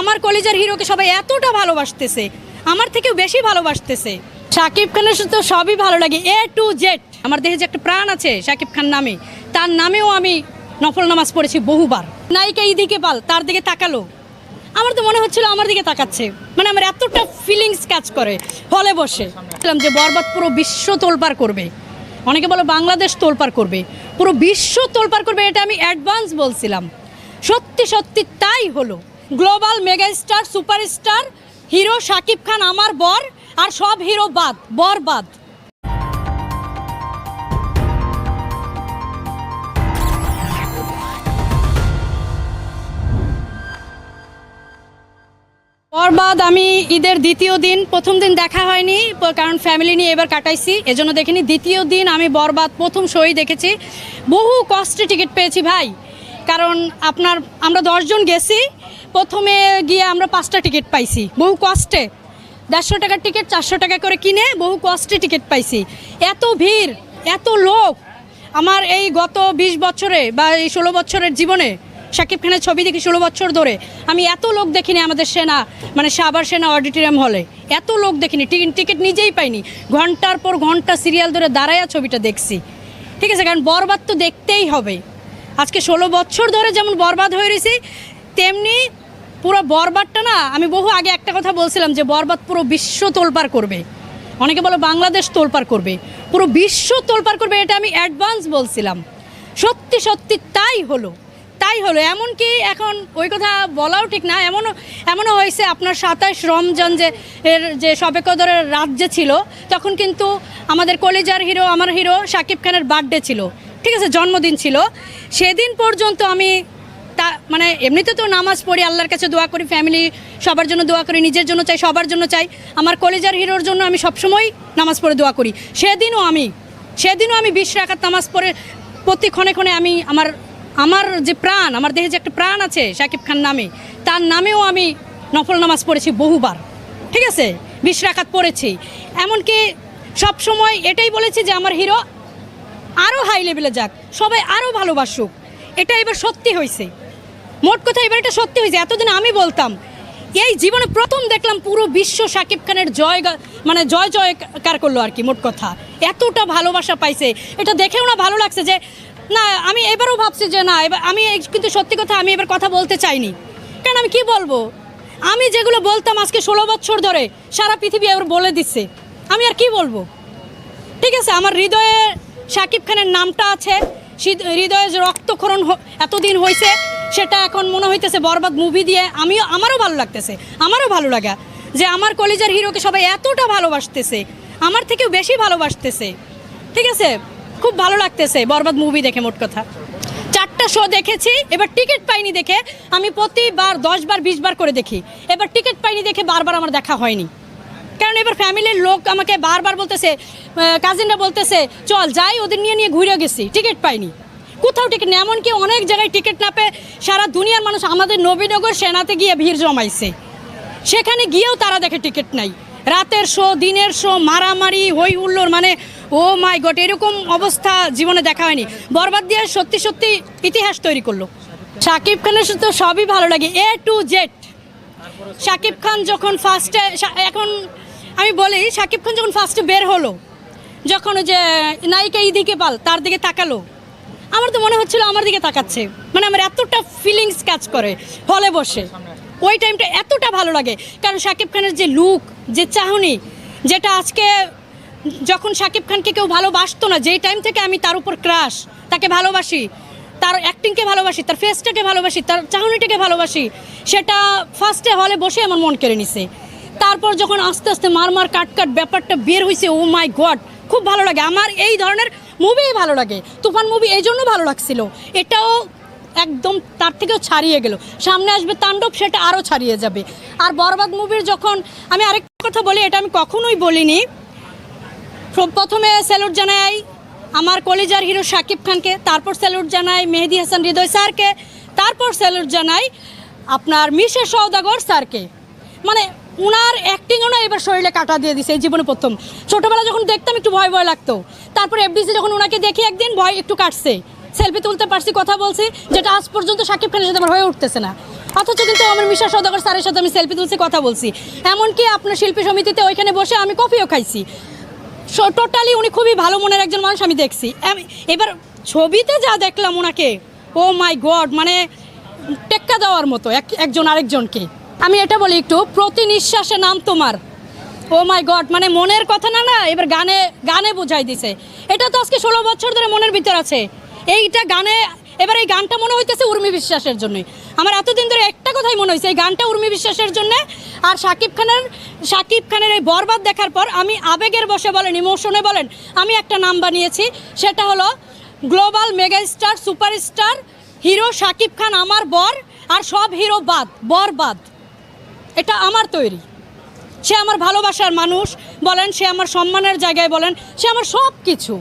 আমার কলেজের হিরোকে সবাই এতটা ভালোবাসতেছে, আমার থেকেও বেশি ভালোবাসতেছে। শাকিব খানের তো সবই ভালো লাগে এ টু জেড আমার দেহে যে একটা প্রাণ আছে শাকিব খান নামে, তার নামেও আমি নফল নামাজ পড়েছি বহুবার। নায়িকা ইদিকে পাল, তার দিকে তাকালো। আমার তো মনে হচ্ছিল আমার দিকে তাকাচ্ছে। মানে আমার এতটা ফিলিংস কাজ করে হলে বসে। বললাম যে বরবাদ পুরো বিশ্ব তোলপার করবে। অনেকে বলো বাংলাদেশ তোলপার করবে। পুরো বিশ্ব তোলপার করবে, এটা আমি অ্যাডভান্স বলছিলাম। সত্যি সত্যি তাই হলো। Global megastar, superstar, hero Shakib Khan আমার বর আর সব হিরো বাদ, বর বাদ। বরবাদ আমি ঈদের দ্বিতীয় দিন, প্রথম দিন দেখা হয়নি, কারণ ফ্যামিলি নিয়ে এবার কাটাইছি, এজন্য দেখিনি। দ্বিতীয় দিন আমি বরবাদ প্রথম শোই দেখেছি। বহু কষ্টে টিকিট পেয়েছি ভাই, কারণ আপনার, আমরা দশজন গেছি প্রথমে গিয়ে আমরা পাঁচটা টিকিট পাইছি। বহু কষ্টে। দেড়শো টাকার টিকিট, চারশো টাকা করে কিনে বহু কষ্টে টিকিট পাইছি। এত ভিড়, এত লোক। আমার এই গত বিশ বছরে বা এই ষোলো বছরের জীবনে শাকিব খানের ছবি দেখি ষোলো বছর ধরে, আমি এত লোক দেখিনি আমাদের সেনা মানে সাবার সেনা অডিটোরিয়াম হলে। এত লোক দেখিনি, টিকিট টিকিট নিজেই পাইনি। ঘণ্টার পর ঘণ্টা সিরিয়াল ধরে দাঁড়ায়া ছবিটা দেখছি। ঠিক আছে, কারণ বরবাদ তো দেখতেই হবে। আজকে ষোলো বছর ধরে যেমন বরবাদ হয়ে রয়েছি, তেমনি পুরো বরবাদটা না, আমি বহু আগে একটা কথা বলছিলাম যে বরবাদ পুরো বিশ্ব তোলপার করবে। অনেকে বলে বাংলাদেশ তোলপার করবে। পুরো বিশ্ব তোলপার করবে এটা আমি অ্যাডভান্স বলছিলাম। সত্যি সত্যি তাই হলো। তাই হলো। এমনকি এখন ওই কথা বলাও ঠিক না। এমনও এমনও হয়েছে আপনার সাতাশ রমজান যে এর যে সবে কদরের রাত যে ছিল, তখন কিন্তু আমাদের কলেজার হিরো, আমার হিরো শাকিব খানের বার্থডে ছিল। ঠিক আছে, জন্মদিন ছিল। সেদিন পর্যন্ত আমি তা মানে এমনিতে তো নামাজ পড়ি, আল্লাহর কাছে দোয়া করি ফ্যামিলি সবার জন্য দোয়া করি, নিজের জন্য চাই, সবার জন্য চাই। আমার কলেজার হিরোর জন্য আমি সবসময় নামাজ পড়ে দোয়া করি। সেদিনও আমি সেদিনও আমি বিশ রাখাত নামাজ পড়ে, প্রতি ক্ষণে ক্ষণে আমি আমার আমার যে প্রাণ, আমার দেহে যে একটা প্রাণ আছে, শাকিব খান নামে, তার নামেও আমি নফল নামাজ পড়েছি বহুবার। ঠিক আছে? বিশ রাখাত পড়েছি। এমনকি সব সময় এটাই বলেছি যে আমার হিরো আরও হাই লেভেলে যাক, সবাই আরও ভালোবাসুক। এটা এবার সত্যি হয়েছে মোট কথা এবার এটা সত্যি হয়েছে, এতদিন আমি বলতাম। এই জীবনে প্রথম দেখলাম পুরো বিশ্ব শাকিব খানের জয় মানে জয় জয়কার করল আর কি, মোট কথা। এতটা ভালোবাসা পাইছে। এটা দেখেও না ভালো লাগছে যে, না, আমি এবারও ভাবছি যে না, এবার আমি কিন্তু সত্যি কথা আমি এবার কথা বলতে চাইনি। কারণ আমি কি বলব? আমি যেগুলো বলতাম আজকে ষোলো বছর ধরে সারা পৃথিবী এবার বলে দিচ্ছে। আমি আর কি বলব? ঠিক আছে, আমার হৃদয়ে শাকিব খানের নামটা আছে। হৃদ- হৃদয়ে রক্তক্ষরণ এতদিন হয়েছে সেটা এখন মনে হইতেছে বরবাদ মুভি দিয়ে আমিও, আমারও ভালো লাগতেছে। আমারও ভালো লাগা যে আমার কলেজের হিরোকে সবাই এতটা ভালোবাসতেছে, আমার থেকেও বেশি ভালোবাসতেছে। ঠিক আছে? খুব ভালো লাগতেছে বরবাদ মুভি দেখে মোট কথা। চারটা শো দেখেছি, এবার টিকিট পাইনি দেখে আমি প্রতিবার দশ বার বিশ বার করে দেখি। এবার টিকিট পাইনি দেখে বারবার আমার দেখা হয়নি। কারণ এবার ফ্যামিলির লোক আমাকে বারবার বলতেছে কাজিনরা বলতেছে, চল, যাই, ওদের নিয়ে নিয়ে ঘুরে গেছি। টিকিট পাইনি। কোথাও টিকিট নেই। এমনকি অনেক জায়গায় টিকিট না পেয়ে সারা দুনিয়ার মানুষ আমাদের নবীনগর সেনাতে গিয়ে ভিড় জমাইছে। সেখানে গিয়েও তারা দেখে টিকিট নাই। রাতের শো, দিনের শো, মারামারি হই হুল্লোর মানে ও মাই গট এরকম অবস্থা জীবনে দেখা হয়নি। বরবাদ দিয়ে সত্যি সত্যি ইতিহাস তৈরি করল। শাকিব খানের তো সবই ভালো লাগে A to Z Shakib Khan যখন ফার্স্টে এখন আমি বলি শাকিব খান যখন ফার্স্টে বের হলো, যখন যে নায়িকা ইদিকে পাল, তার দিকে তাকালো আমার তো মনে হচ্ছিল আমার দিকে তাকাচ্ছে। মানে আমার এতটা ফিলিংস কাজ করে হলে বসে। ওই টাইমটা এতটা ভালো লাগে। কারণ শাকিব খানের যে লুক যে চাহনি, যেটা আজকে যখন শাকিব খানকে কেউ ভালোবাসতো না, যেই টাইম থেকে আমি তার উপর ক্রাশ তাকে ভালোবাসি, তার অ্যাক্টিংকে ভালোবাসি, তার ফেসটাকে ভালোবাসি, তার চাহনিটাকে ভালোবাসি, সেটা ফার্স্টে হলে বসে আমার মন কেড়ে নিছে। তারপর যখন আস্তে আস্তে মার মার কাট কাট ব্যাপারটা বের হয়েছে ও মাই গড খুব ভালো লাগে। আমার এই ধরনের মুভি ভালো লাগে, তুফান মুভি এই জন্য ভালো লাগছিল। এটাও একদম তার থেকেও ছাড়িয়ে গেল। সামনে আসবে তাণ্ডব, সেটা আরও ছাড়িয়ে যাবে। আর বরবাদ মুভির যখন আমি আরেকটা কথা বলি, এটা আমি কখনোই বলিনি। প্রথমে স্যালুট জানাই আমার কলেজার হিরো শাকিব খানকে, তারপর স্যালুট জানাই মেহেদি হাসান হৃদয় স্যারকে, তারপর স্যালুট জানাই আপনার মিশে সৌদাগর স্যারকে। মানে উনার অ্যাক্টিংও না এবার শরীরে কাটা দিয়ে দিছে, এই জীবনে প্রথম। ছোটোবেলা যখন দেখতাম একটু ভয় ভয় লাগতো। তারপর এফডিসি যখন ওনাকে দেখি একদিন, ভয় একটু কাটছে। সেলফি তুলতে পারছি, কথা বলছি, যেটা আজ পর্যন্ত সাকিব খানের সাথে আমার হয়ে উঠতেছে না। অথচ কিন্তু আমার মিশা সদাগর স্যারের সাথে আমি সেলফি তুলছি, কথা বলছি। এমনকি আপনার শিল্পী সমিতিতে ওইখানে বসে আমি কফিও খাইছি। টোটালি উনি খুবই ভালো মনের একজন মানুষ আমি দেখছি। এবার ছবিতে যা দেখলাম ওনাকে ও মাই গড মানে টেক্কা দেওয়ার মতো এক- একজন আরেকজনকে। আমি এটা বলি একটু, প্রতি নিঃশ্বাসে নাম তোমার। ও মাই গড মানে মনের কথা না না, এবার গানে গানে বোঝাই দিছে। এটা তো আজকে ষোলো বছর ধরে মনের ভিতর আছে। এইটা গানে, এবার এই গানটা মনে হইতেছে উর্মি বিশ্বাসের জন্য আমার এতদিন ধরে একটা কথাই মনে হয়েছে এই গানটা উর্মি বিশ্বাসের জন্য। আর সাকিব খানের সাকিব খানের এই বরবাদ দেখার পর আমি আবেগের বসে বলেন, ইমোশনে বলেন, আমি একটা নাম বানিয়েছি। সেটা হলো global mega star superstar, hero Shakib Khan আমার বর, আর সব হিরো বাদ বর বাদ এটা আমার তৈরি। সে আমার ভালোবাসার মানুষ, বলেন, সে আমার সম্মানের জায়গায় বলেন, সে আমার সব কিছু